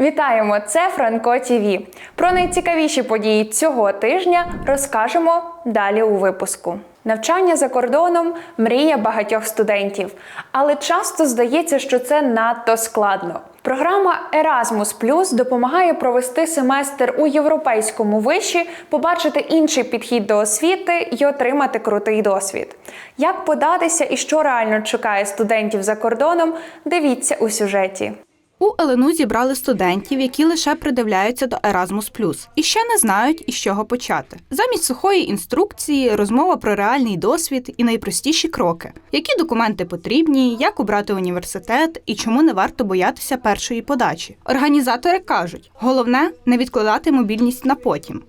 Вітаємо! Це Франко ТІВІ. Про найцікавіші події цього тижня розкажемо далі у випуску. Навчання за кордоном мрія багатьох студентів, але часто здається, що це надто складно. Програма Erasmus допомагає провести семестр у європейському виші, побачити інший підхід до освіти і отримати крутий досвід. Як податися і що реально чекає студентів за кордоном, дивіться у сюжеті. У Елену зібрали студентів, які лише придивляються до Erasmus+, і ще не знають, із чого почати. Замість сухої інструкції, розмова про реальний досвід і найпростіші кроки, які документи потрібні, як обрати університет і чому не варто боятися першої подачі. Організатори кажуть, головне не відкладати мобільність на потім.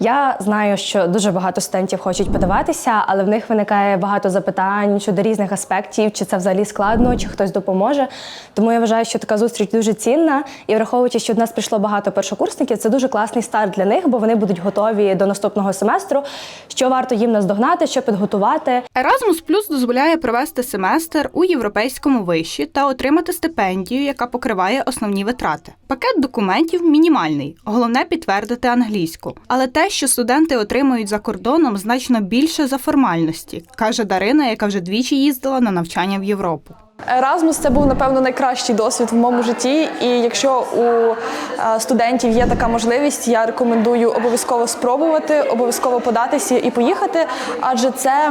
Я знаю, що дуже багато студентів хочуть подаватися, але в них виникає багато запитань щодо різних аспектів, чи це взагалі складно, чи хтось допоможе. Тому я вважаю, що така зустріч дуже цінна. І враховуючи, що до нас прийшло багато першокурсників, це дуже класний старт для них, бо вони будуть готові до наступного семестру. Що варто їм наздогнати, що підготувати. Erasmus Plus дозволяє провести семестр у європейському виші та отримати стипендію, яка покриває основні витрати. Пакет документів мінімальний, головне підтвердити англійську. Але те, що студенти отримують за кордоном, значно більше за формальності, каже Дарина, яка вже двічі їздила на навчання в Європу. Еразмус це був напевно найкращий досвід в моєму житті. І якщо у е, студентів є така можливість, я рекомендую обов'язково спробувати, обов'язково податися і поїхати, адже це.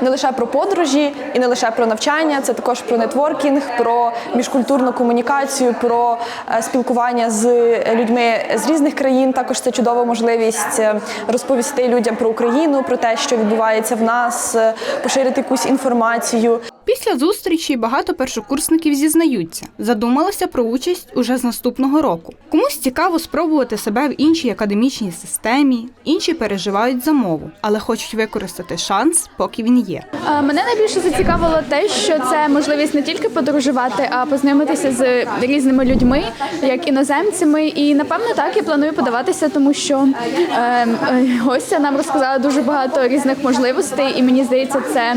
Не лише про подорожі і не лише про навчання, це також про нетворкінг, про міжкультурну комунікацію, про е, спілкування з людьми з різних країн. Також це чудова можливість е, розповісти людям про Україну, про те, що відбувається в нас, е, поширити якусь інформацію. Після зустрічі багато першокурсників зізнаються, задумалися про участь уже з наступного року. Комусь цікаво спробувати себе в іншій академічній системі, інші переживають за мову, але хочуть використати шанс, поки він є. Е, Мене найбільше зацікавило те, що це можливість не тільки подорожувати, а познайомитися з різними людьми, як іноземцями. І напевно так я планую подаватися, тому що е, е, гостя нам розказала дуже багато різних можливостей, і мені здається, це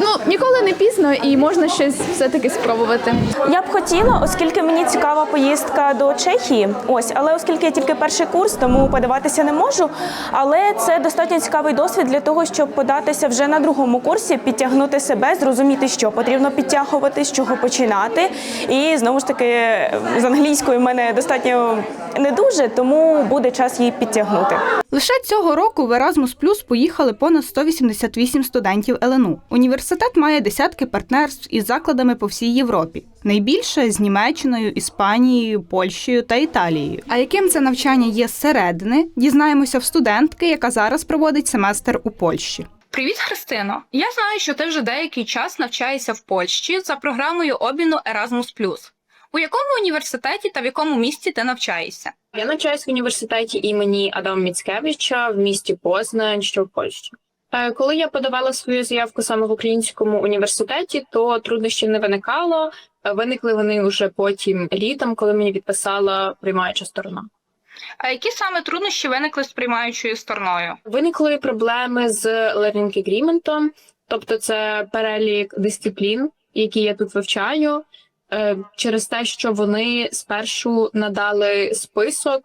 ну ніколи не пізно і можна щось все-таки спробувати. Я б хотіла, оскільки мені цікава поїздка до Чехії. Ось, але оскільки я тільки перший курс, тому подаватися не можу. Але це достатньо цікавий досвід для того, щоб податися вже на другому курсі, підтягнути себе, зрозуміти, що потрібно підтягувати, з чого починати. І знову ж таки, з англійською в мене достатньо не дуже, тому буде час її підтягнути. Лише цього року в Erasmus Plus поїхали понад 188 студентів ЛНУ. Університет має десятки партнерств із закладами по всій Європі. Найбільше з Німеччиною, Іспанією, Польщею та Італією. А яким це навчання є зсередини, дізнаємося в студентки, яка зараз проводить семестр у Польщі. Привіт, Христино! Я знаю, що ти вже деякий час навчаєшся в Польщі за програмою обміну Erasmus+. У якому університеті та в якому місті ти навчаєшся? Я навчаюсь в університеті імені Адама Міцкевича в місті Познань, що в Польщі. Е, Коли я подавала свою заявку саме в українському університеті, то труднощів не виникало. Е, Виникли вони вже потім літом, коли мені відписала приймаюча сторона. А які саме труднощі виникли з приймаючою стороною? Виникли проблеми з Learning Agreement, тобто це перелік дисциплін, які я тут вивчаю, е, через те, що вони спершу надали список,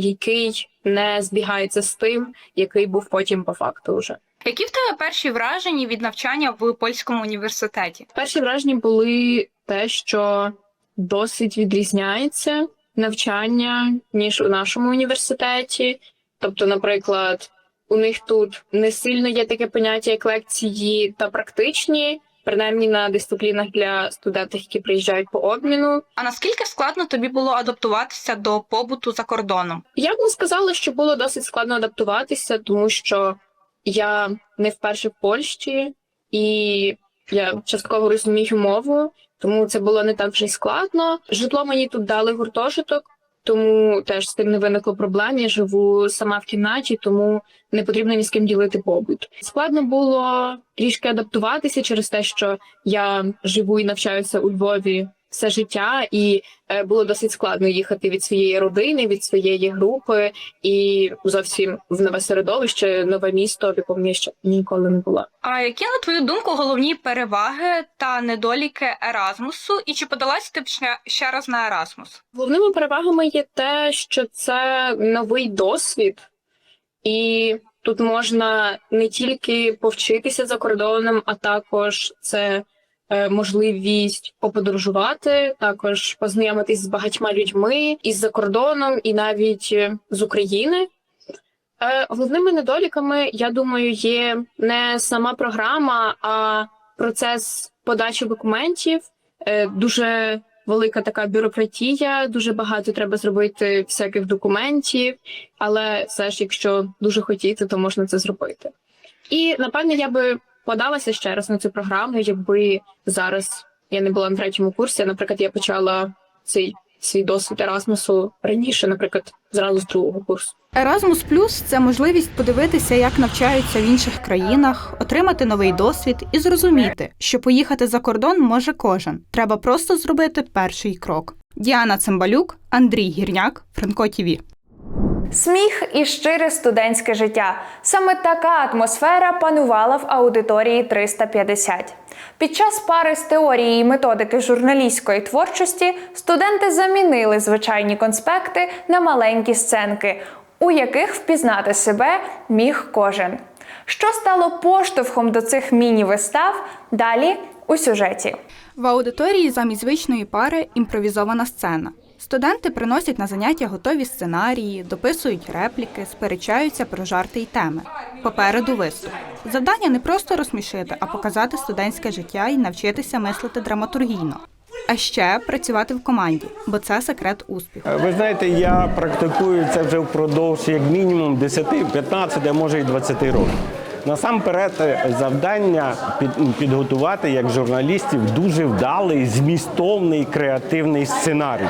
який не збігається з тим, який був потім по факту вже. Які в тебе перші враження від навчання в польському університеті? Перші враження були те, що досить відрізняється навчання ніж у нашому університеті. Тобто, наприклад, у них тут не сильно є таке поняття, як лекції та практичні, принаймні на дисциплінах для студентів, які приїжджають по обміну. А наскільки складно тобі було адаптуватися до побуту за кордоном? Я б не сказала, що було досить складно адаптуватися, тому що я не вперше в Польщі, і я частково розумію мову, тому це було не так вже й складно. Житло мені тут дали гуртожиток, тому теж з тим не виникло проблем. Я живу сама в кімнаті, тому не потрібно ні з ким ділити побут. Складно було трішки адаптуватися через те, що я живу і навчаюся у Львові все життя, і е, було досить складно їхати від своєї родини, від своєї групи і зовсім в нове середовище, нове місто, в якому я ще ніколи не була. А які, на твою думку, головні переваги та недоліки Еразмусу, і чи подалась ти ще, ще раз на Еразмус? Головними перевагами є те, що це новий досвід, і тут можна не тільки повчитися за кордоном, а також це можливість поподорожувати, також познайомитись з багатьма людьми із за кордоном, і навіть е, з України. Е, Головними недоліками, я думаю, є не сама програма, а процес подачі документів. Е, Дуже велика така бюрократія, дуже багато треба зробити всяких документів, але все ж, якщо дуже хотіти, то можна це зробити. І напевне я би подалася ще раз на цю програму, якби зараз я не була на третьому курсі. Наприклад, я почала цей свій досвід Ерасмусу раніше, наприклад, зразу з другого курсу. Erasmus Plus – це можливість подивитися, як навчаються в інших країнах, отримати новий досвід і зрозуміти, що поїхати за кордон може кожен. Треба просто зробити перший крок. Діана Цимбалюк, Андрій Гірняк, Франко ТІВІ. Сміх і щире студентське життя. Саме така атмосфера панувала в аудиторії 350. Під час пари з теорії і методики журналістської творчості студенти замінили звичайні конспекти на маленькі сценки, у яких впізнати себе міг кожен. Що стало поштовхом до цих міні-вистав? Далі у сюжеті. В аудиторії замість звичної пари імпровізована сцена. Студенти приносять на заняття готові сценарії, дописують репліки, сперечаються про жарти й теми. Попереду виступ. Завдання не просто розсмішити, а показати студентське життя і навчитися мислити драматургійно. А ще працювати в команді, бо це секрет успіху. Ви знаєте, я практикую це вже впродовж як мінімум 10, 15, а може і 20 років. Насамперед, е, завдання під, підготувати як журналістів дуже вдалий, змістовний, креативний сценарій.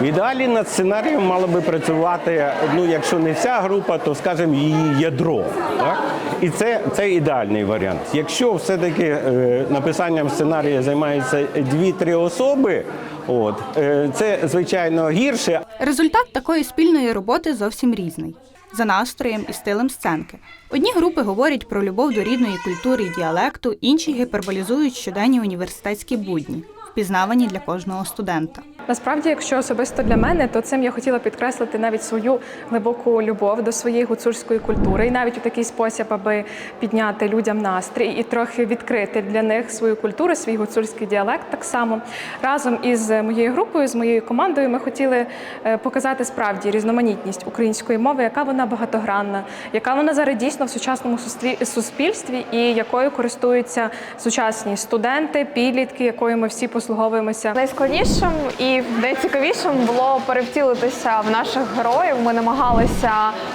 В ідеалі над сценарієм мала би працювати, ну якщо не вся група, то скажімо, її ядро. Так? І це, це ідеальний варіант. Якщо все-таки е, написанням сценарія займаються дві-три особи, от, е, це звичайно гірше, Результат такої спільної роботи зовсім різний. За настроєм і стилем сценки. Одні групи говорять про любов до рідної культури і діалекту, інші гіперболізують щоденні університетські будні, впізнавані для кожного студента. Насправді, якщо особисто для мене, то цим я хотіла підкреслити навіть свою глибоку любов до своєї гуцульської культури, і навіть у такий спосіб, аби підняти людям настрій і трохи відкрити для них свою культуру, свій гуцульський діалект. Так само разом із моєю групою, з моєю командою, ми хотіли е, показати справді різноманітність української мови, яка вона багатогранна, яка вона зараз дійсно в сучасному суспільстві і якою користуються сучасні студенти, підлітки, якою ми всі послуговуємося. Найскладнішим і найцікавішим було перевтілитися в наших героїв. Ми намагалися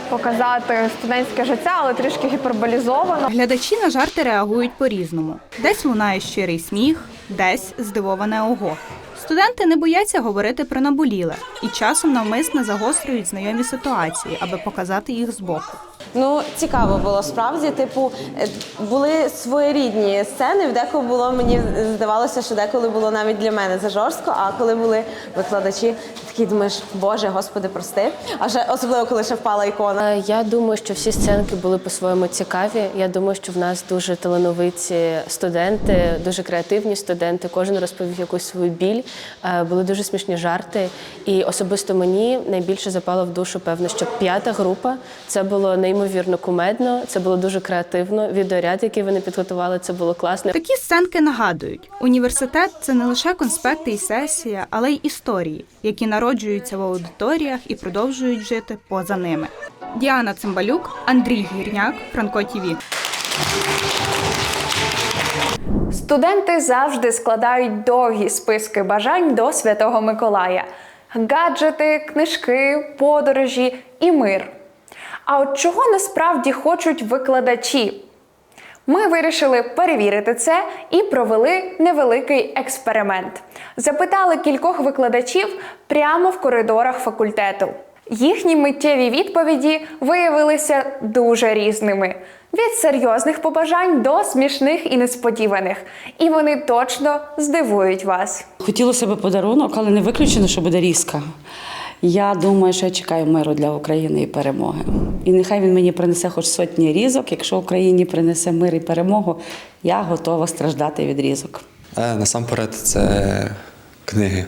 показати студентське життя, але трішки гіперболізовано. Глядачі на жарти реагують по-різному. Десь лунає щирий сміх, десь здивоване ого. Студенти не бояться говорити про наболіле і часом навмисно загострюють знайомі ситуації, аби показати їх збоку. Ну, цікаво було справді. Типу, е, були своєрідні сцени. Деколи було мені здавалося, що деколи було навіть для мене за жорстко. А коли були викладачі, такі думаєш, Боже, Господи, прости. А ще особливо, коли ще впала ікона. Е, Я думаю, що всі сценки були по-своєму цікаві. Я думаю, що в нас дуже талановиті студенти, дуже креативні студенти. Кожен розповів якусь свою біль. Е, Були дуже смішні жарти. І особисто мені найбільше запало в душу, певно, що п'ята група це було неймовірно кумедно, це було дуже креативно. Відеоряд, який вони підготували, це було класно. Такі сценки нагадують: університет це не лише конспекти і сесія, але й історії, які народжуються в аудиторіях і продовжують жити поза ними. Діана Цимбалюк, Андрій Гірняк, Франко ТІВІ. Студенти завжди складають довгі списки бажань до Святого Миколая: гаджети, книжки, подорожі і мир. А от чого насправді хочуть викладачі? Ми вирішили перевірити це і провели невеликий експеримент. Запитали кількох викладачів прямо в коридорах факультету. Їхні миттєві відповіді виявилися дуже різними. Від серйозних побажань до смішних і несподіваних. І вони точно здивують вас. Хотілося б подарунок, але не виключено, що буде різка. Я думаю, що я чекаю миру для України і перемоги. І нехай він мені принесе хоч сотні різок. Якщо Україні принесе мир і перемогу, я готова страждати від різок. Е, Насамперед, це книги.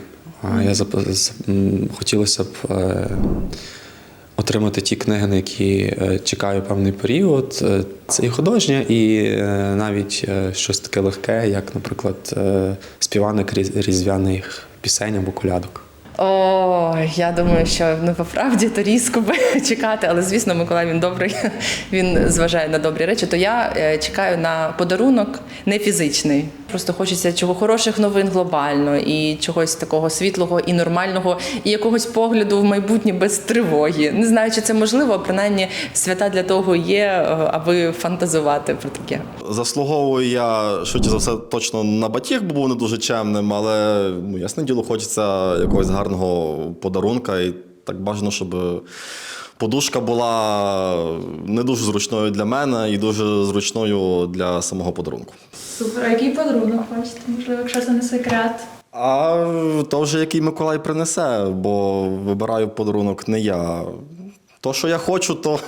Я хотілося б е, отримати ті книги, на які е, чекаю певний період. Це і художнє, і навіть щось таке легке, як, наприклад, співаник різдвяних пісень або колядок. О, я думаю, що ну по правді то різко би чекати, але звісно, Миколай він добрий, він зважає на добрі речі. То я е, чекаю на подарунок не фізичний. Просто хочеться чого хороших новин глобально і чогось такого світлого і нормального, і якогось погляду в майбутнє без тривоги. Не знаю, чи це можливо, а принаймні свята для того є, е, аби фантазувати про таке. Заслуговую я швидше за все точно на батіг, бо був не дуже чемним, але ну, ясне діло, хочеться якогось гарного подарунка. І так бажано, щоб подушка була не дуже зручною для мене і дуже зручною для самого подарунку. Супер, а який подарунок хочете? Можливо, якщо це не секрет. А то вже який Миколай принесе, бо вибираю подарунок не я. То, що я хочу, то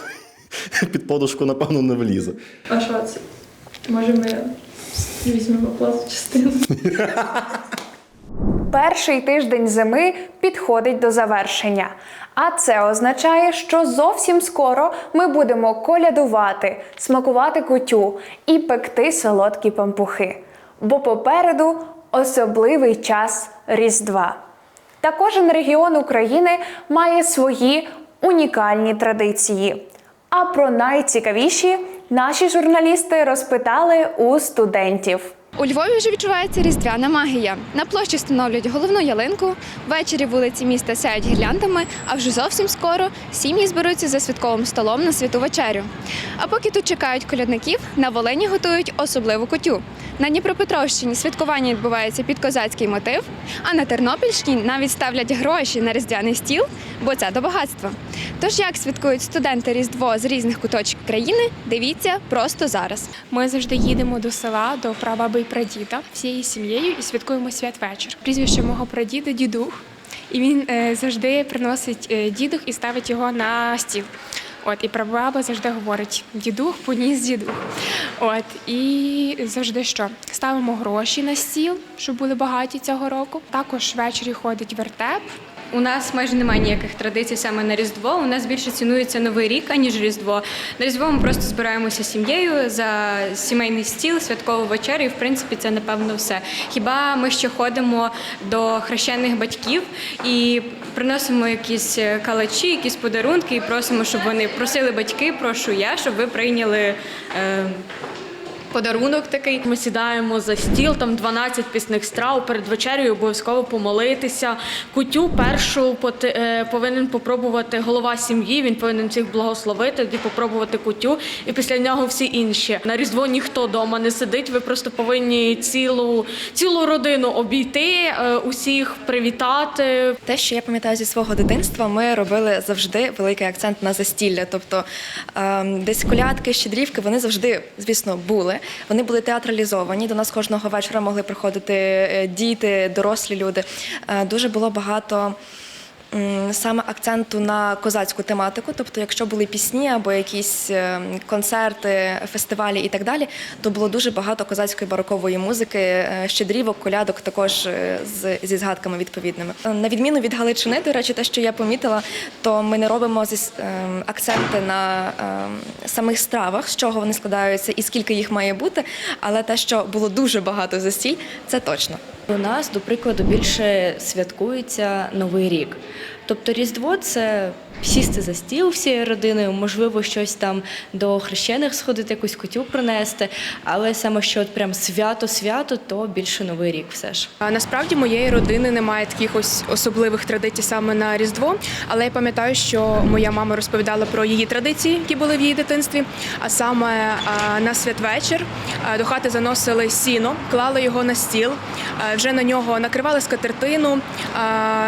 під подушку, напевно, не влізе. А що це? Може, ми візьмемо плату частину? Перший тиждень зими підходить до завершення. А це означає, що зовсім скоро ми будемо колядувати, смакувати кутю і пекти солодкі пампухи. Бо попереду особливий час Різдва. Та кожен регіон України має свої унікальні традиції. А про найцікавіші наші журналісти розпитали у студентів. У Львові вже відчувається різдвяна магія. На площі встановлюють головну ялинку. Ввечері вулиці міста сяють гірляндами, а вже зовсім скоро сім'ї зберуться за святковим столом на святу вечерю. А поки тут чекають колядників, на Волині готують особливу кутю. На Дніпропетровщині святкування відбувається під козацький мотив, а на Тернопільщині навіть ставлять гроші на різдвяний стіл, бо це до багатства. Тож як святкують студенти Різдво з різних куточків країни, дивіться просто зараз. Ми завжди їдемо до села, до прабаби і прадіда всією сім'єю і святкуємо святвечір. Прізвище мого прадіда дідух, і він е, завжди приносить е, дідух і ставить його на стіл. От і прабаба завжди говорить: дідух поніс дідух. От і завжди що ставимо гроші на стіл, щоб були багаті цього року. Також ввечері ходить вертеп. У нас майже немає ніяких традицій саме на Різдво. У нас більше цінується Новий рік, аніж Різдво. На Різдво ми просто збираємося сім'єю за сімейний стіл, святкову вечерю, і в принципі це напевно все. Хіба ми ще ходимо до хрещених батьків і приносимо якісь калачі, якісь подарунки, і просимо, щоб вони просили батьки, прошу я, щоб ви прийняли. Е, Подарунок такий. Ми сідаємо за стіл, там 12 пісних страв. Перед вечерею обов'язково помолитися. Кутю першу е, повинен попробувати голова сім'ї. Він повинен всіх благословити, тоді попробувати кутю, і після нього всі інші. На різдво ніхто вдома не сидить. Ви просто повинні цілу цілу родину обійти, е, усіх привітати. Те, що я пам'ятаю зі свого дитинства, ми робили завжди великий акцент на застілля. Тобто ем, десь колядки, щедрівки, вони завжди, звісно, були. Вони були театралізовані. До нас кожного вечора могли приходити е, діти, дорослі люди. Е, Дуже було багато. Саме акценту на козацьку тематику, тобто, якщо були пісні або якісь е, концерти, фестивалі і так далі, то було дуже багато козацької барокової музики, е, щедрівок, колядок також е, з, зі згадками відповідними. На відміну від Галичини, до речі, те, що я помітила, то ми не робимо зі акценти на самих стравах, з чого вони складаються і скільки їх має бути. Але те, що було дуже багато застіль, це точно. У нас, до прикладу, більше святкується Новий рік. Тобто Різдво це сісти за стіл всією родиною, можливо, щось там до хрещених сходити, якусь кутю принести. Але саме що от прям свято-свято, то більше Новий рік все ж. Насправді моєї родини немає таких ось особливих традицій саме на Різдво, але я пам'ятаю, що моя мама розповідала про її традиції, які були в її дитинстві. А саме на святвечір до хати заносили сіно, клали його на стіл, вже на нього накривали скатертину,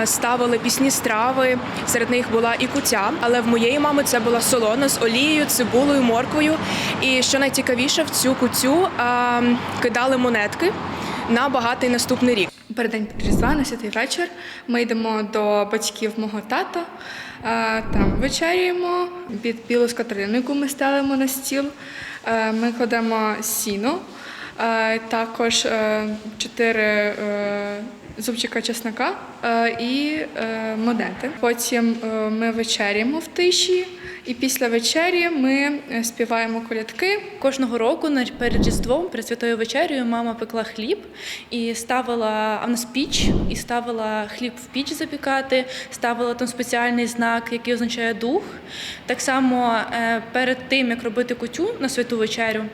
ставили пісні страви. Страви. Серед них була і куця, але в моєї мами це була солона з олією, цибулею, морквою. І що найцікавіше, в цю куцю а, кидали монетки на багатий наступний рік. Передень Різдва на святий вечір. Ми йдемо до батьків мого тата, там вечеряємо під білу скатертину, яку ми ставимо на стіл. Е, Ми кладемо сіно, е, також е, чотири зубчика чеснока е, і е, монети. Потім е, ми вечеряємо в тиші. І після вечері ми співаємо колядки. Кожного року перед Різдвом, перед святою вечерею, мама пекла хліб і ставила а в нас піч, і ставила хліб в піч запікати, ставила там спеціальний знак, який означає дух. Так само перед тим, як робити кутю на святу вечерю.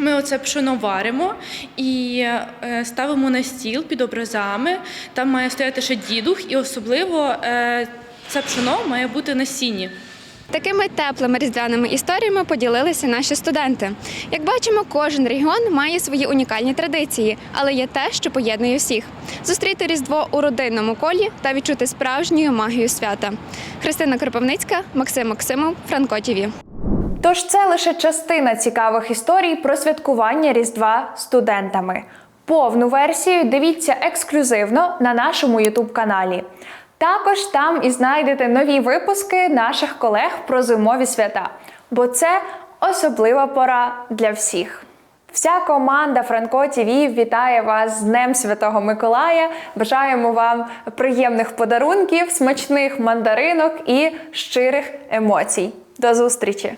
Ми оце пшено варимо і е, ставимо на стіл під образами. Там має стояти ще дідух, і особливо е, це пшено має бути на сіні. Такими теплими різдвяними історіями поділилися наші студенти. Як бачимо, кожен регіон має свої унікальні традиції, але є те, що поєднує всіх: зустріти Різдво у родинному колі та відчути справжню магію свята. Христина Кропивницька, Максим Максимов, Франко ТІВІ. Тож це лише частина цікавих історій про святкування Різдва студентами. Повну версію дивіться ексклюзивно на нашому youtube каналі. Також там і знайдете нові випуски наших колег про зимові свята, бо це особлива пора для всіх. Вся команда Франко ТВ вітає вас з Днем Святого Миколая. Бажаємо вам приємних подарунків, смачних мандаринок і щирих емоцій. До зустрічі!